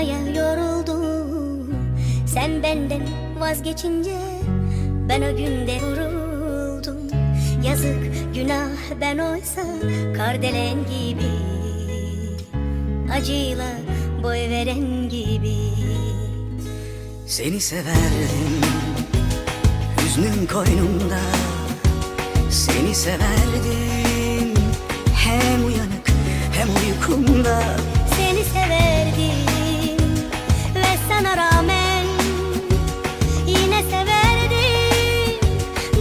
aramaya yoruldum Sen benden vazgeçince ben o günde vuruldum. Yazık günah ben oysa kardelen gibi. Acıyla boy veren gibi. Seni severdim Hüznün koynumda. Seni severdim Hem uyanık hem uykumda Seni severdim ve sana rağmen yine severdim.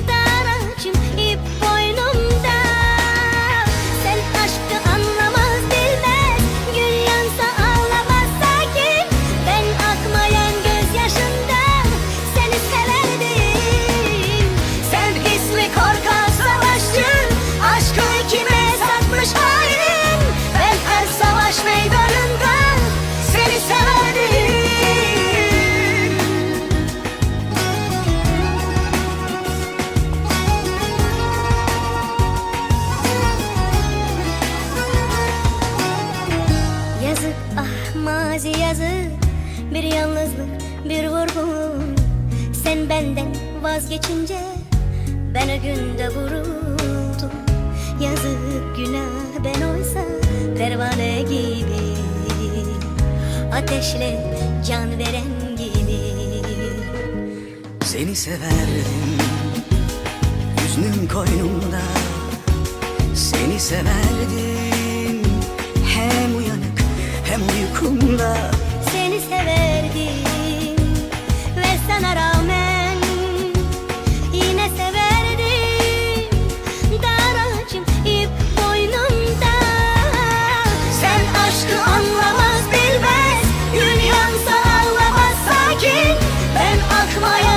Daracım ip boynumda. Sen aşkı anlamaz bilmez, gül yansa ağlamaz sakin. Ben akmayan gözyaşından seni severdim. Sen hisli korkak Yazık ah mazi yazık Bir yalnızlık bir vurgun Sen benden vazgeçince Ben o günde vuruldum. Yazık günah ben oysa Pervane gibi. Ateşle can veren gibi. Seni severdim Hüznün koynumda. Seni severdim Ben